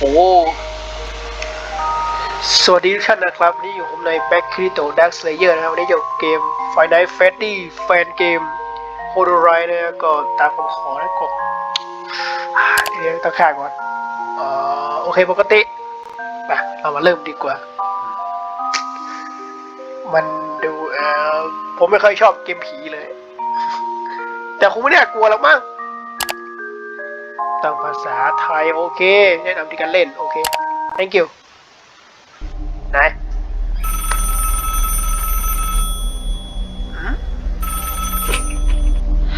โอ้สวัสดีทุกท่านนะครับ นี่อยู่ผมใน Back c r i t o Dark Slayer นะครับวันนี้อยู่เกม Five Nights at Freddy แฟนเกม h o l o r i นะก็ตามคำขอนะกดอ่าเดี๋ยวต้องข้างก่อนออโอเคปกติไปเรามาเริ่มดีกว่า มันดูเออผมไม่ค่อยชอบเกมผีเลย แต่คงไม่น่ากลัวหรอกมั้ง ตั้งภาษาไทย โอเค แนะนำที่การเล่น โอเค thank you ไหน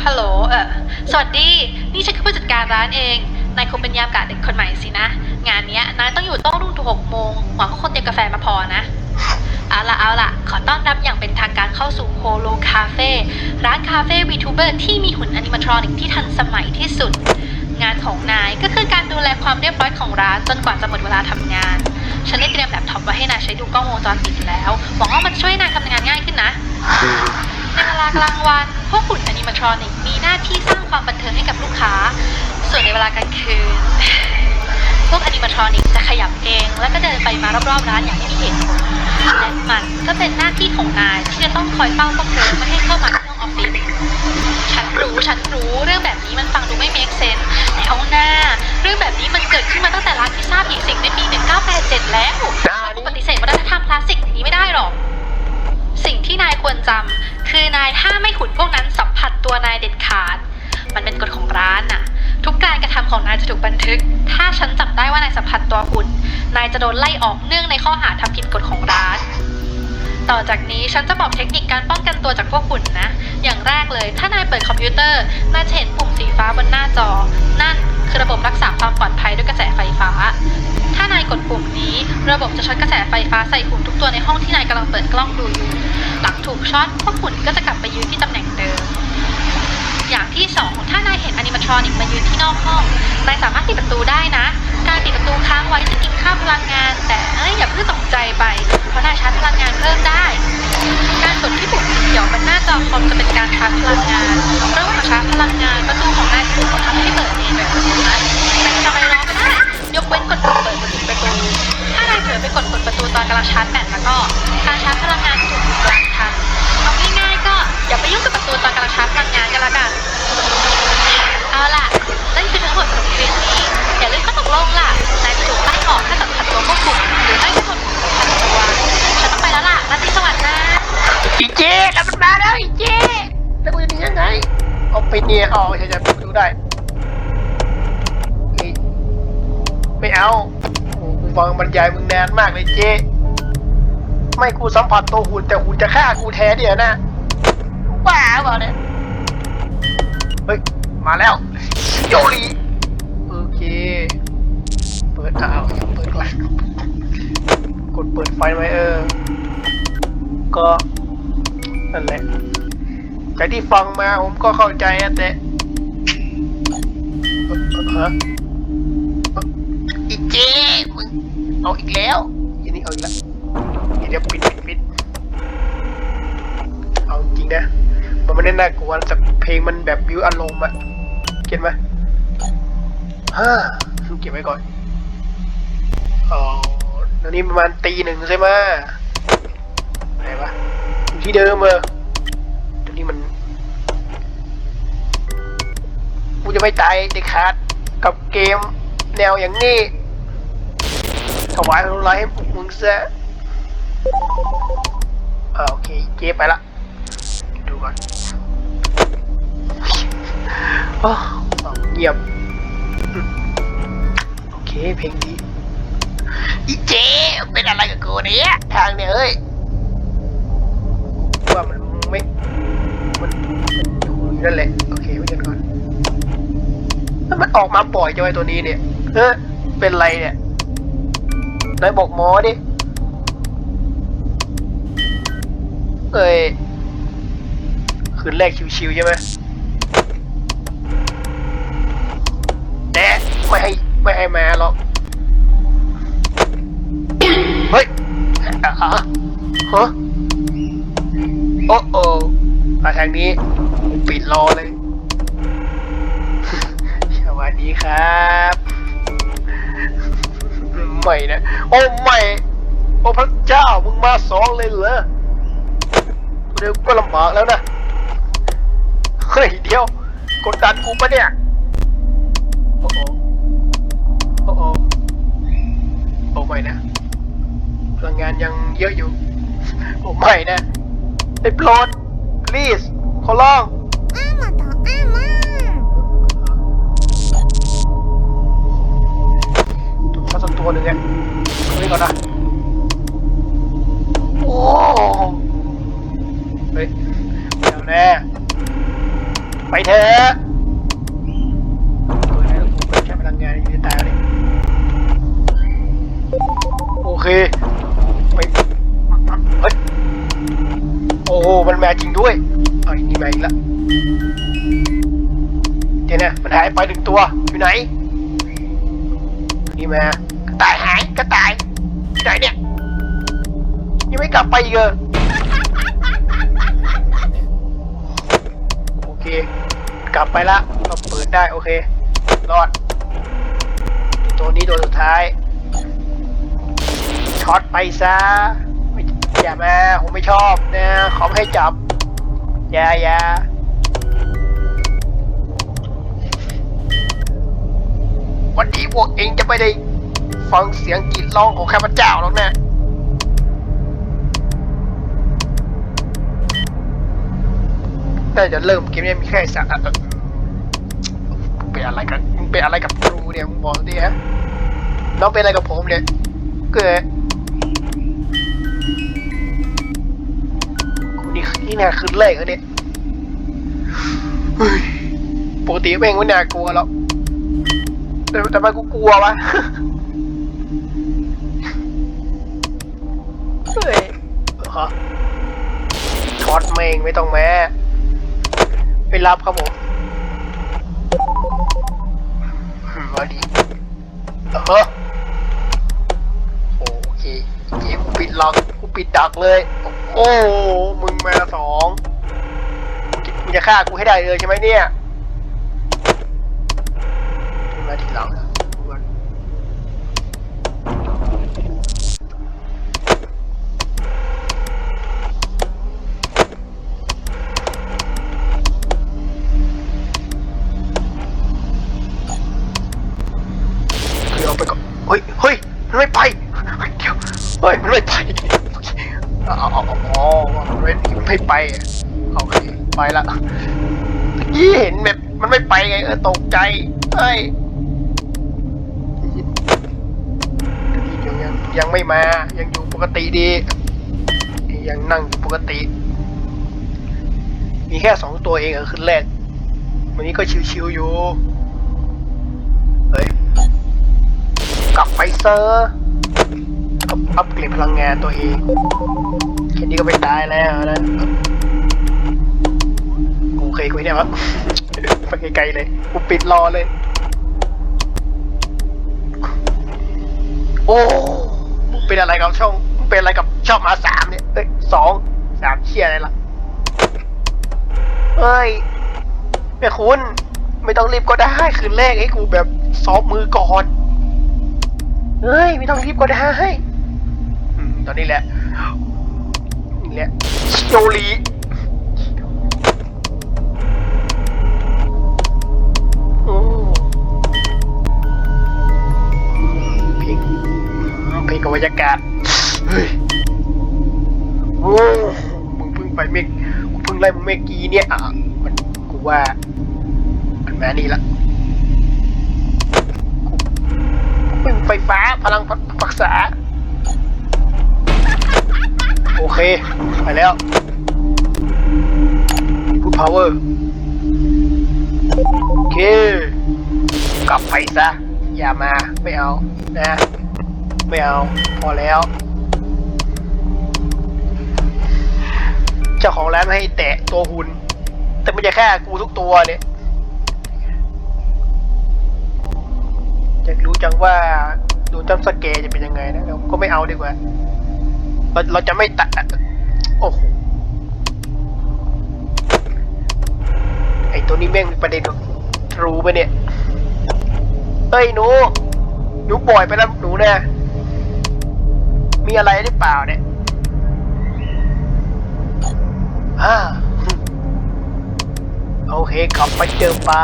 ฮัลโหล เออสวัสดี นี่ฉันคือผู้จัดการร้านเอง นายคงเป็นยามกาดเด็กคนใหม่สินะ งานเนี้ยนายต้องอยู่โต้รุ่งถึงหกโมง หวังว่าคนเตรียมกาแฟมาพอนะ เอาละเอาละขอต้อนรับอย่างเป็นทางการเข้าสู่โฮโลคาเฟ่ ร้านคาเฟ่วีทูเบอร์ที่มีหุ่นอนิมทรอนิกที่ทันสมัยที่สุด งานของนายก็คือการดูแลความเรียบร้อยของร้านจนกว่าจะหมดเวลาทำงาน ฉันได้เตรียมแล็ปท็อปไว้ให้นายใช้ดูกล้องวงจรปิดแล้วหวังว่ามันจะช่วยนายทำงานง่ายขึ้นนะในเวลากลางวันพวกหุ่นอนิมทรอนิกมีหน้าที่สร้างความบันเทิงให้กับลูกค้า ส่วนในเวลากลางคืน พวกอนิมทรอนิกจะขยับเอง และก็เดินไปมารอบๆร้านอย่างไม่มีเหตุผล และมันก็เป็นหน้าที่ของนายที่จะต้องคอยเฝ้าพวกเธอไม่ให้เข้ามาที่ห้องออฟฟิศฉันรู้ฉันรู้เรื่องแบบนี้มันฟังดูไม่ make sense แต่เอาหน้า เรื่องแบบนี้มันเกิดขึ้นมาตั้งแต่ร้านพิซซ่าผีสิงในปี 1987 แล้วได้ปฏิเสธวัฒนธรรมคลาสสิกนี้ไม่ได้หรอก สิ่งที่นายควรจำคือนายห้าไม่หุ่นพวกนั้นสัมผัสตัวนายเด็ดขาด มันเป็นกฎของร้านน่ะ ทุกการกระทำของนายจะถูกบันทึก ถ้าฉันจับได้ว่านายสัมผัสตัวหุ่น นายจะโดนไล่ออกเนื่องในข้อหาทำผิดกฎของร้าน ต่อจากนี้ฉันจะบอกเทคนิคการป้องกันตัวจากพวกหุ่นนะ อย่างแรกเลย ถ้านายเปิดคอมพิวเตอร์นายจะเห็นปุ่มสีฟ้าบนหน้าจอ นั่นคือระบบรักษาความปลอดภัยด้วยกระแสไฟฟ้า ถ้านายกดปุ่มนี้ ระบบจะช็อตกระแสไฟฟ้าใส่หุ่นทุกตัวในห้องที่นายกำลังเปิดกล้องดูอยู่หลังถูกช็อตพวกหุ่นก็จะกลับไปยืนที่ตำแหน่งเดิมอย่างที่สองถ้านายเห็นอนิมทรอนิกมายืนที่นอกห้องนายสามารถปิดประตูได้นะ การปิดประตูค้างไว้จะกินค่าพลังงาน แต่เอ้ยอย่าเพิ่งตกใจไป เพราะนายชาร์จพลังงานเพิ่มได้ การกดที่ปุ่มสีเขียวบนหน้าจอคอมจะเป็นการชาร์จพลังงานระหว่างชาร์จพลังงานประตูของนายถูกทำให้เปิดเองโดยอัตโนมัติแต่จะไปรอก็ได้ยกเว้นกดปุ่มเปิดประตู ถ้านายเผลอไปกดเปิดประตูตอนกำลังชาร์จแบตแล้วก็ การชาร์จพลังงานจะถูกหยุดกลางคันเอาง่ายๆก็อย่าไปยุ่งกับประตูตอนกำลังชาร์จพลังงานกันละกัน เอาล่ะ นั่นคือทั้งหมดของคลิปนี้ อย่าลืมข้อตกลงล่ะนายจะถูกไล่ออกถ้าสัมผัสตัวพวกกลุ่มหรือไม่ก็คนสัมผัสตัวฉันต้องไปแล้วล่ะราตรีสวัสดิ์นะอีเจแล้วมันมาแล้วอีเจแล้วกูจะหนียังไงเอาไปเนี่ยอ๋อใช่ใช่ปิดประตูได้เฮ้ยไม่เอาโอ้กูฟังบรรยายมึงนานมากเลยเจไม่กูสัมผัสตัวหุ่นแต่หุ่นจะฆ่ากูแท้เดียวนะบ้าเปล่าเนี่ยเฮ้ย มาแล้วโจลีโอเค เปิดอ้าวเปิดก่อนกดเปิดไฟไว้เออ ก็นั่นแหละจากที่ฟังมาผมก็เข้าใจอะแต่ฮะอีเจมึงเอาอีกแล้วอันนี้เอาอีกแล้วเดี๋ยวปิดปิดปิดเอาจริงนะ มันไม่ได้น่ากลัวแต่เพลงมันแบบบิวอารมณ์อะ เก็ตไหมฮ่าเก็บไว้ก่อนอ๋อตอนนี้ประมาณตีหนึ่งใช่ไหมอะไรวะอยู่ที่เดิมเออตอนนี้มันกูจะไม่ตายเด็ดขาดกับเกมแนวอย่างนี้ถวายพลังให้พวกมึงซะอ่าโอเคเจ๊ไปละ ดูก่อนโอ้ เงียบอืมโอเค เพลงดีอีเจเป็นอะไรกับกูเนี่ยทางเนี่ยเอ้ยว่ามันไม่มันมันอยู่นั่นแหละ โอเคไว้กันก่อนแล้วมันออกมาปล่อยจะไว้ตัวนี้เนี่ยเออเป็นไรเนี่ยนายบอกหมอดิเอ้ยคืนแรกชิวๆใช่ไหมแต่ไม่ให้ไม่ให้มาหรอก เฮ้ยอะอะฮะโอ้โอ้มาทางนี้ ปิดรอเลย สวัสดีครับไม่นะ โอ้ไม่โอ้พระเจ้า มึงมาสองเลยเหรอเดี๋ยวก็ลำบากแล้วนะ เฮ้ย เดี๋ยว กดดันกูปะเนี่ย โอ้ เอาไว้นะพลังงานยังเยอะอยู่ผมไม่นะไอ้โปรด please ขอร้องต่ออ้ามาตัวสัตัวหนึ่งเนี่ยเฮ้ก่อนนะโอ้เฮ้ยเดี๋วแน่ไปเถอะ เคไปเฮ้ยโอ้โหมันแมจริงด้วยเอาอีกนี่มาอีกละเดี๋ยวนะมันหายไปหนึ่งตัวอยู่ไหนนี่แมากระต่ายหายกระต่ายไหนเนี่ยยังไม่กลับไปอีกเหรอโอเค กลับไปละเราเปิดได้โอเครอดตัวนี้ตัวสุดท้าย ช็อตไปซะอย่ามาผมไม่ชอบนะเขาไม่ให้จับอย่าอย่าวันนี้พวกเองจะไม่ได้ฟังเสียงกรีดร้องของข้าพเจ้าหรอกนะน่าจะเริ่มเกมนี้มีแค่สัตว์เป็นอะไรกันเป็นอะไรกับครูเนี่ยมึงบอกดิฮะน้องเป็นอะไรกับผมเนี่ยเกิด นี่นี่เนี่ยคืนแรกแล้วเนี่ยเฮ้ยปกติแม่งไม่น่ากลัวหรอกแต่แต่ทำไมกูกลัววะเฮ้ยฮะช็อตแม่งไม่ต้องแม้ไปรับครับผมอืมมาดีเออโอเคโอเคกูปิดล็อกกูปิดดักเลยโอ้ โหมึงมาสองมึงจะฆ่ากูให้ได้เลยใช่ไหมเนี่ยมาทีหลังนะเดี๋ยวเอาไปก่อนเฮ้ย เฮ้ย มันไม่ไปเฮ้ยเดี๋ยว เฮ้ย มันไม่ไปอ๋ออ๋ออ๋อมันไม่มัน ไม่ไปอะโอเคไปละยี่เห็นแบบมันไม่ไปไงเออตกใจเฮ้ยยังยังยังไม่มายังอยู่ปกติดี ยังนั่งอยู่ปกติ มีแค่สองตัวเองเออขึ้นแรกวันนี้ก็ชิวๆอยู่เฮ้ยกลับไปเซอร์อัพอัพเกรดพลังงานตัวเอง แค่นี้ก็ไม่ตายแล้วนะโอเคคุยเนี่ยวะไปไกลๆเลยกูปิดรอเลย โอ้มึงเป็นอะไรกับช่องมึงเป็นอะไรกับช่องมาสามเนี่ยเอ้ยสองสามเชี่ยอะไรล่ะเอ้ยแม่คุณ ไม่ต้องรีบก็ได้คืนแรกให้กูแบบซอฟมือก่อนเฮ้ย ไม่ต้องรีบก็ได้ตอนนี้แหละ นี่แหละโจลีโอ้เพลงพลงกับบรรยากาศเฮ้ยโอ้มึงเพิ่งไปเมกกูเพิ่งไล่มึงเมกกี้เนี่ยอะมันกูว่ามันมานี่ละกูกูเป็นไฟฟ้าพลังปักษา โอเค ไปแล้วพูด power โอเค กลับไปซะ อย่ามา ไม่เอา นะ ไม่เอา พอแล้ว เจ้าของร้านให้แตะตัวหุ่น แต่มันจะแค่กูทุกตัวเนี่ยอยากรู้จังว่าโดนจัมสแกจะเป็นยังไงนะเราก็ไม่เอาดีกว่า เราเราจะไม่ตัดโอ้โหไอตัวนี้แม่งมีประเด็นรู้ปเนี่ยเฮ้ยหนูหนูปล่อยไปแล้วหนูนะมีอะไรหรือเปล่าเนี่ยอ่าโอเคกลับไปเจอปลา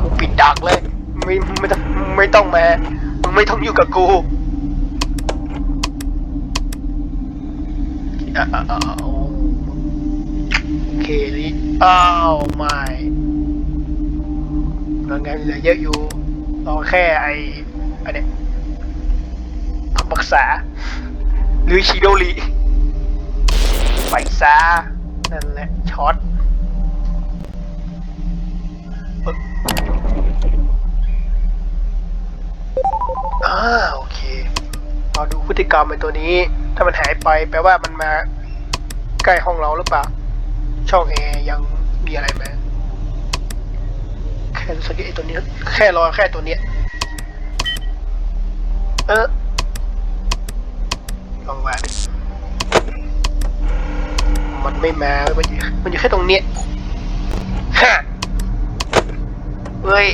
กูปิดดักเลย ไม่ไม่ต้องไม่ต้องมามึง ไม่ต้องอยู่กับกูอ้าวโอเคนี่อ้าวไม่พลังงานเหลือเยอะอยู่รอแค่ไอ้อันเนี้ยคำปรึกษา หรือชิโดริไปซะนั่นแหละช็อต อ่าโอเค เราดูพฤติกรรมไอ้ตัวนี้ ถ้ามันหายไปแปลว่ามันมาใกล้ห้องเราหรือเปล่า ช่องแอร์ยังมีอะไรไหมแค่รู้สึกไอ้ตัวนี้ แค่รอแค่ตัวเนี้ย เออลองมาดิมันไม่มาเว้ยมันอยู่มันอยู่แค่ตรงเนี้ยฮะเฮ้ย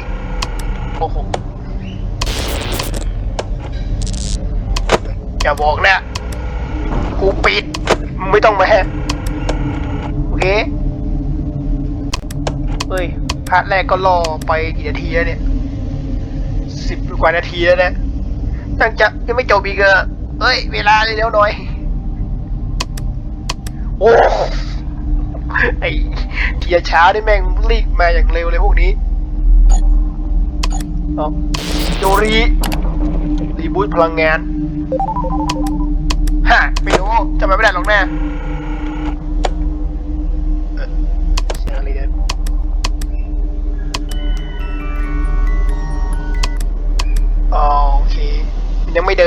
โอ้โห อย่าบอกนะ กูปิดมึงไม่ ต้องมาแฮะโอเคเฮ้ยพาร์ทแรกก็รอไปกี่นาทีแล้วเนี่ยสิบกว่านาทีแล้วนะยังจะยังไม่จบอีกเหรอเฮ้ย เวลาเร็วหน่อย โอ้ไอ้เทียช้าได้แม่งรีบมาอย่างเร็วเลยพวกนี้เอาโจรีรีบูตพลังงานฮะไม่รู้จำไม่ได้หรอกแน่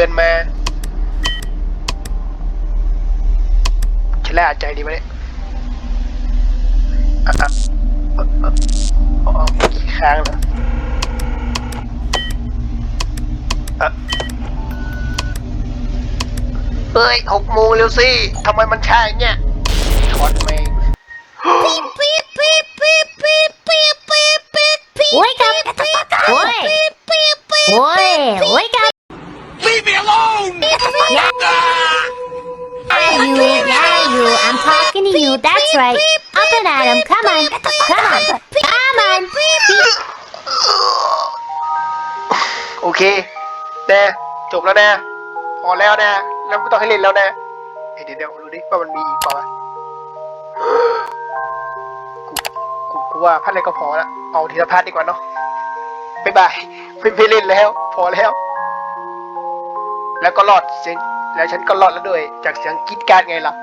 ดินมาฉันแล่ใจดีไหมเนี่ยอะอะอะอะอ๋อกี่ครั้งแล้วอะเอ้ยหกโมงเร็วสิทำไมมันช้าอย่างเนี่ยช็อตแม่ง Beep, beep, beep, beep, beep, beep, beep, beep. Wake up! Boy! Beep, beep, beep, Boy! Wake up! Leave you, yeah, you. I'm talking to you. That's right. Up and at 'em. Come on. Come on. Come on. โอเคแน่จบแล้วนะพอแล้วนะแล้วไม่ต้องให้เล่นแล้วนะเอ้ยเดี๋ยวเดี๋ยวดูดิว่ามันมีอีกเปล่าวะกูกูกูว่าพัดอะไรก็พอละเอาทีละพัดดีกว่าเนาะบ๊ายบายไม่ไม่เล่นแล้ว พอแล้ว แล้วก็รอดเสียง แล้วฉันก็รอดแล้วด้วย จากเสียงกรีดกรารไงล่ะ